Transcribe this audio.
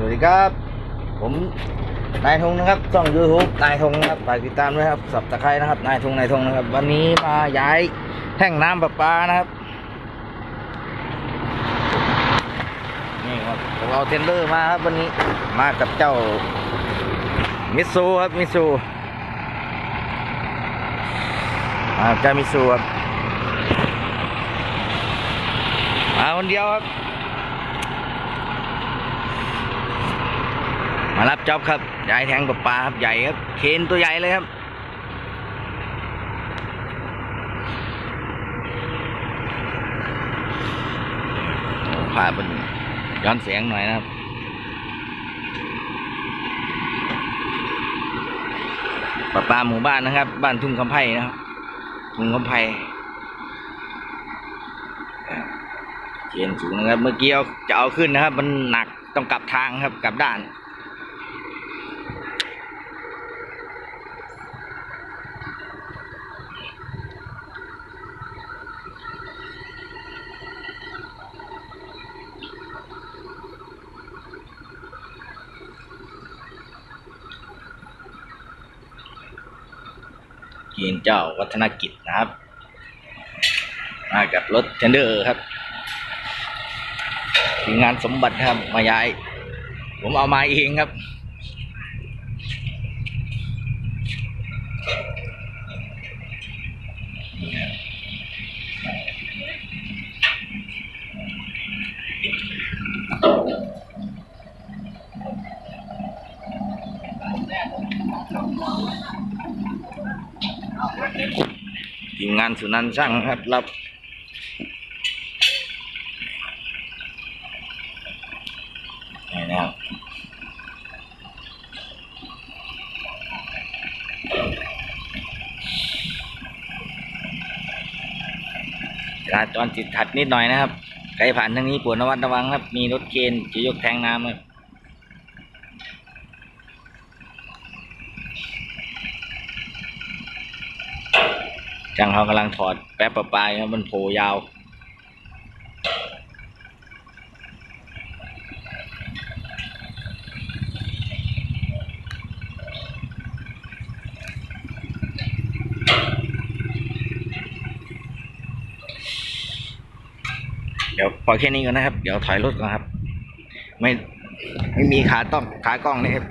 สวัสดีครับ ผมนายธงนะครับช่องยูทูบนายธงนะครับฝากติดตามด้วยครับสับตะไคร้นะครับนายธงนายธงนะครับ วันนี้มาย้ายแท่งน้ำประปานะครับนี่ครับเอาเทนเลอร์มาครับวันนี้มากับเจ้ามิซูครับมิซูมาเจ้ามิซูครับมาคนเดียวครับ มารับจ็อบครับยายแทงประปลาครับใหญ่ครับเคนตัวใหญ่เลยครับผ่าบนย้อนเสียงหน่อยนะครับประปลาหมู่บ้านนะครับ บ้านทุ่งคำไผ่นะครับทุ่งคำไผ่เขียนสูงนะครับ เมื่อกี้เอาจะเอาขึ้นนะครับ มันหนักต้องกลับทางครับ กลับด้าน เียนเจ้าวัฒนกิจนะครับ มากับรถเทนเดอร์ครับทีมงานสมบัติครับมาย้าย ผมเอามาเองครับ ทีมงานสุนันช่างครับรับนี่นะครับจราจรติดขัดนิดหน่อยนะครับใครผ่านทางนี้ปวดระวัดระวังครับ มีรถเกณฑ์จะยกแทงน้ำครับ จังเขากำลังถอดแป๊บประปายครับมันโผล่ยาว เดี๋ยวพอแค่นี้ก่อนนะครับ เดี๋ยวถอยรถก่อนครับ ไม่ไม่มีขาต้องขากล้องนะครับ